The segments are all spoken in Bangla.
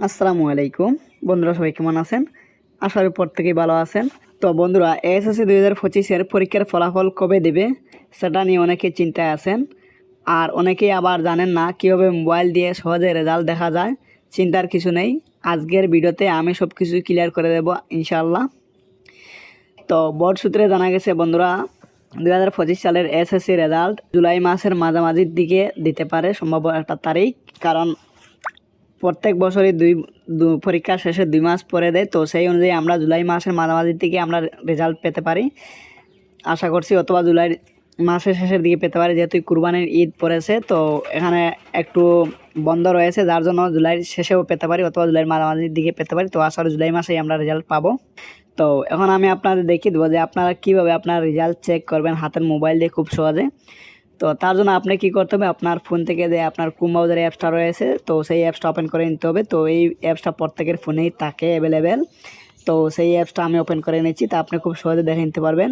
আসসালামু আলাইকুম। বন্ধুরা, সবাই কেমন আছেন? আসার করি প্রত্যেকেই ভালো আছেন। তো বন্ধুরা, এসএসসি দুই হাজার পঁচিশের পরীক্ষার ফলাফল কবে দেবে সেটা নিয়ে অনেকে চিন্তায় আছেন। আর অনেকেই আবার জানেন না কীভাবে মোবাইল দিয়ে সহজে রেজাল্ট দেখা যায়। চিন্তার কিছু নেই। আজকের ভিডিওতে আমি সব কিছু ক্লিয়ার করে দেবো ইনশাল্লাহ তো বোর্ড সূত্রে জানা গেছে বন্ধুরা, দুই হাজার পঁচিশ সালের এসএসসি রেজাল্ট জুলাই মাসের মাঝামাঝির দিকে দিতে পারে সম্ভব একটা তারিখ। কারণ প্রত্যেক বছরই দুই পরীক্ষা শেষে দুই মাস পরে দেয়। তো সেই অনুযায়ী আমরা জুলাই মাসের মাঝামাঝির দিকে আমরা রেজাল্ট পেতে পারি। আশা করছি অথবা জুলাই মাসের শেষের দিকে পেতে পারি, যেহেতু কুরবানির ঈদ পড়েছে। তো এখানে একটু বন্ধ রয়েছে, যার জন্য জুলাই শেষেও পেতে পারি, অথবা জুলাইয়ের মাঝামাঝির দিকে পেতে পারি। তো করি জুলাই মাসেই আমরা রেজাল্ট পাবো। তো এখন আমি আপনাদের দেখিয়ে দেবো যে আপনারা কীভাবে আপনার রেজাল্ট চেক করবেন হাতের মোবাইল দিয়ে খুব সহজে। তো তার জন্য আপনি কি করতে হবে? আপনার ফোন থেকে যে আপনার কুম ব্রাউজার অ্যাপসটা রয়েছে, তো সেই অ্যাপসটা ওপেন করে নিতে হবে। তো এই অ্যাপসটা প্রত্যেকের ফোনেই থাকে অ্যাভেলেবেল তো সেই অ্যাপসটা আমি ওপেন করে নিচ্ছি, তা আপনি খুব সহজে দেখে নিতে পারবেন।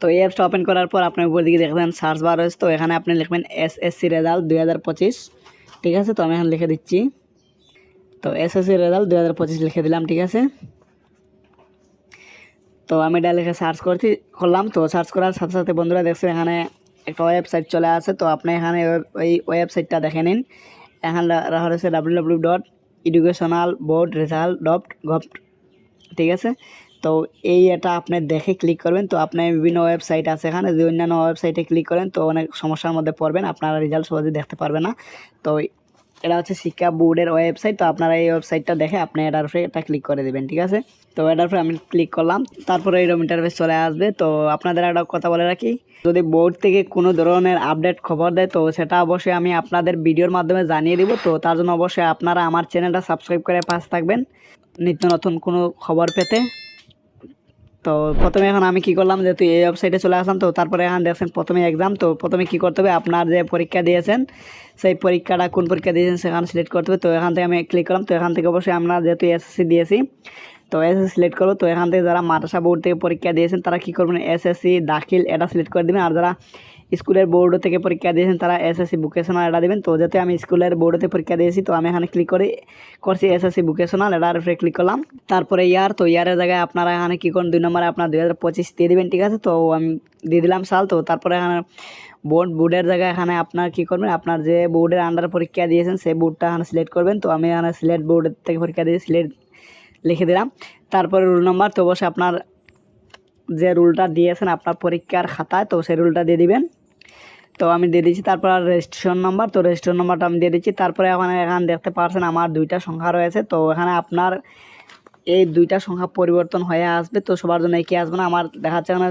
তো এই অ্যাপসটা ওপেন করার পর আপনার উপর দিকে দেখবেন সার্চ বার রয়েছে, তো এখানে আপনি লিখবেন এস এসএসসি রেজাল্ট দুই হাজার পঁচিশ। ঠিক আছে? তো আমি এখানে লিখে দিচ্ছি। তো এস এসএসসি রেজাল্ট দুই হাজার পঁচিশ লিখে দিলাম, ঠিক আছে? তো আমি এটা লিখে সার্চ করছি, করলাম। তো সার্চ করার সাথে সাথে বন্ধুরা দেখছেন এখানে একটা ওয়েবসাইট চলে আসে তো আপনি এখানে ওই- ওয়েবসাইটটা দেখে নিন। এখানে রাখা রয়েছে W W dot educational board result dot gov ঠিক আছে? তো এই এটা আপনি দেখে ক্লিক করবেন, তো আপনি বিভিন্ন ওয়েবসাইট আছে এখানে, যদি অন্যান্য ওয়েবসাইটে ক্লিক করেন, তো অনেক সমস্যার মধ্যে পড়বেন, আপনারা রেজাল্ট সহজে দেখতে পারবে না। তো এটা হচ্ছে শিক্ষা বোর্ডের ওয়েবসাইট তো আপনারা এই ওয়েবসাইটটা দেখে আপনি এটার উপরে এটা ক্লিক করে দেবেন, ঠিক আছে? তো এটার উপরে আমি ক্লিক করলাম, তারপরে এইরকম ইন্টারভেস চলে আসবে। তো আপনাদের একটা কথা বলে রাখি, যদি বোর্ড থেকে কোনো ধরনের আপডেট খবর দেয়, তো সেটা অবশ্যই আমি আপনাদের ভিডিওর মাধ্যমে জানিয়ে দিব। তো তার জন্য অবশ্যই আপনারা আমার চ্যানেলটা সাবস্ক্রাইব করে পাশ থাকবেন। নিত্য নতুন কোনো খবর পেতে। তো প্রথমে এখন আমি কি করলাম যেহেতু এই ওয়েবসাইটে চলে আসলাম তো, তারপরে এখন দেখছেন প্রথমে এক্সাম তো প্রথমে কি করতে হবে? আপনার যে পরীক্ষা দিয়েছেন, সেই পরীক্ষাটা কোন পরীক্ষা দিয়েছেন সেখানে সিলেক্ট করতে হবে। তো এখান থেকে আমি ক্লিক করলাম, তো এখান থেকে অবশ্যই আমরা যেহেতু এসএসসি দিয়েছি, তো এসএসসি সিলেক্ট করব। তো এখান থেকে যারা মাদ্রাসা বোর্ড থেকে পরীক্ষা দিয়েছেন, তারা কী করবেন? এসএসসি দাখিল এটা সিলেক্ট করে দেবেন। আর যারা স্কুলের বোর্ড থেকে পরীক্ষা দিয়েছেন, তারা এস এসএসসি ভোকেশনাল এটা দেবেন। তো যেহেতু আমি স্কুলের বোর্ডতে পরীক্ষা দিয়েছি, তো আমি এখানে ক্লিক করে, করছি এসএসসি ভোকেশনাল এটার উপরে ক্লিক করলাম। তারপরে ইয়ার, তো ইয়ারের জায়গায় আপনারা এখানে কী করুন, দুই নম্বরে আপনার দুই হাজার পঁচিশ দিয়ে দেবেন, ঠিক আছে? তো আমি দিয়ে দিলাম সাল। তো তারপরে এখানে বোর্ড বোর্ডের জায়গায় এখানে আপনার কী করবেন, আপনার যে বোর্ডের আন্ডার পরীক্ষা দিয়েছেন, সেই বোর্ডটা এখানে সিলেক্ট করবেন। তো আমি এখানে সিলেট বোর্ড থেকে পরীক্ষা দিয়ে সিলেট লিখে দিলাম। তারপরে রুল নাম্বার তো অবশ্যই আপনার যে রুলটা দিয়েছেন আপনার পরীক্ষার খাতায়, তো সেই রুলটা দিয়ে দিবেন। তো আমি দিয়ে দিচ্ছি তারপর রেজিস্ট্রেশন নাম্বার তো রেজিস্ট্রেশন নাম্বারটা আমি দিয়ে দিচ্ছি তারপরে এখানে এখানে দেখতে পাচ্ছেন আমার দুইটা সংখ্যা রয়েছে, তো এখানে আপনার এই দুইটা সংখ্যা পরিবর্তন হয়ে আসবে, তো সবার জন্য একই আসবে না, আমার দেখাচ্ছে এখানে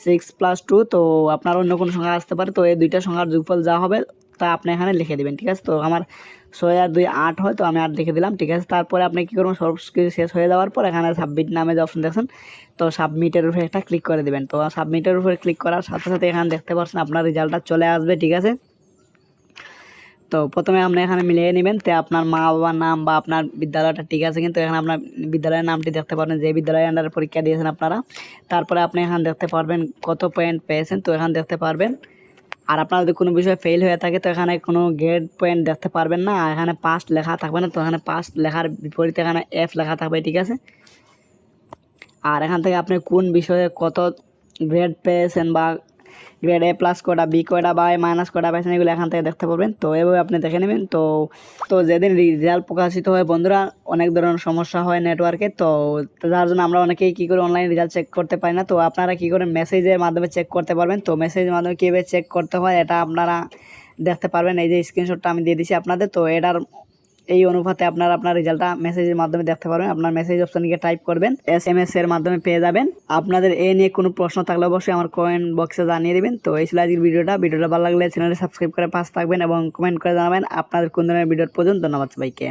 সিক্স প্লাস টু তো আপনার অন্য কোনো সংখ্যা আসতে পারে, তো এই দুইটা সংখ্যার যোগফল যা হবে তা আপনি এখানে লিখে দেবেন, ঠিক আছে? তো আমার ছয় আর দুই আট হয়, তো আমি আট লিখে দিলাম, ঠিক আছে? তারপরে আপনি কী করবেন? সব কিছু শেষ হয়ে যাওয়ার পর এখানে সাবমিট নামে যে অপশন দেখছেন, তো সাবমিটের উপরে একটা ক্লিক করে দেবেন। তো সাবমিটের উপরে ক্লিক করার সাথে সাথে এখানে দেখতে পাচ্ছেন আপনার রেজাল্টটা চলে আসবে, ঠিক আছে? তো প্রথমে আপনি এখানে মিলিয়ে নেবেন, তো আপনার মা বাবার নাম বা আপনার বিদ্যালয়টা, ঠিক আছে? কিন্তু এখানে আপনার বিদ্যালয়ের নামটি দেখতে পারবেন, যে বিদ্যালয়ের আন্ডারে পরীক্ষা দিয়েছেন আপনারা। তারপরে আপনি এখানে দেখতে পারবেন কত পয়েন্ট পেয়েছেন, তো এখানে দেখতে পারবেন আর আপনার যদি কোনো বিষয়ে ফেল হয়ে থাকে, তো এখানে কোনো গ্রেড পয়েন্ট দেখতে পারবেন না। এখানে পাস্ট লেখা থাকবে না, তো এখানে পাস্ট লেখার বিপরীতে এখানে এফ লেখা থাকবে, ঠিক আছে? আর এখান থেকে আপনি কোন বিষয়ে কত গ্রেড পেয়েছেন বা গ্রেড এ প্লাস কটা বি কটা বা মাইনাস কটা পেয়েছেন এগুলো এখান থেকে দেখতে পারবেন। তো এভাবে আপনি দেখে নেবেন। তো তো যেদিন রেজাল্ট প্রকাশিত হয়, বন্ধুরা, অনেক ধরনের সমস্যা হয় নেটওয়ার্কে তো যার জন্য আমরা অনেকেই কী করে অনলাইন রেজাল্ট চেক করতে পারি না। তো আপনারা কী করে মেসেজের মাধ্যমে চেক করতে পারবেন। তো মেসেজের মাধ্যমে কীভাবে চেক করতে হয়, এটা আপনারা দেখতে পারবেন। এই যে স্ক্রিনশটটা আমি দিয়ে দিচ্ছি আপনাদের। তো এটার এই অনুপাতে আপনার আপনার রেজাল্টটা মেসেজের মাধ্যমে দেখতে পারবেন। আপনার মেসেজ অপশন গিয়ে টাইপ করবেন এস এম এস এর মাধ্যমে পেয়ে যাবেন। আপনাদের এ নিয়ে কোনো প্রশ্ন থাকলে অবশ্যই আমার কমেন্ট বক্সে জানিয়ে দেবেন। তো এই ছিল আজকের ভিডিওটা। ভিডিওটা ভালো লাগলে চ্যানেলটি সাবস্ক্রাইব করে পাশ থাকবেন এবং কমেন্ট করে জানাবেন। আপনাদের কোন ধরনের ভিডিওর পর্যন্ত ধন্যবাদ সবাইকে।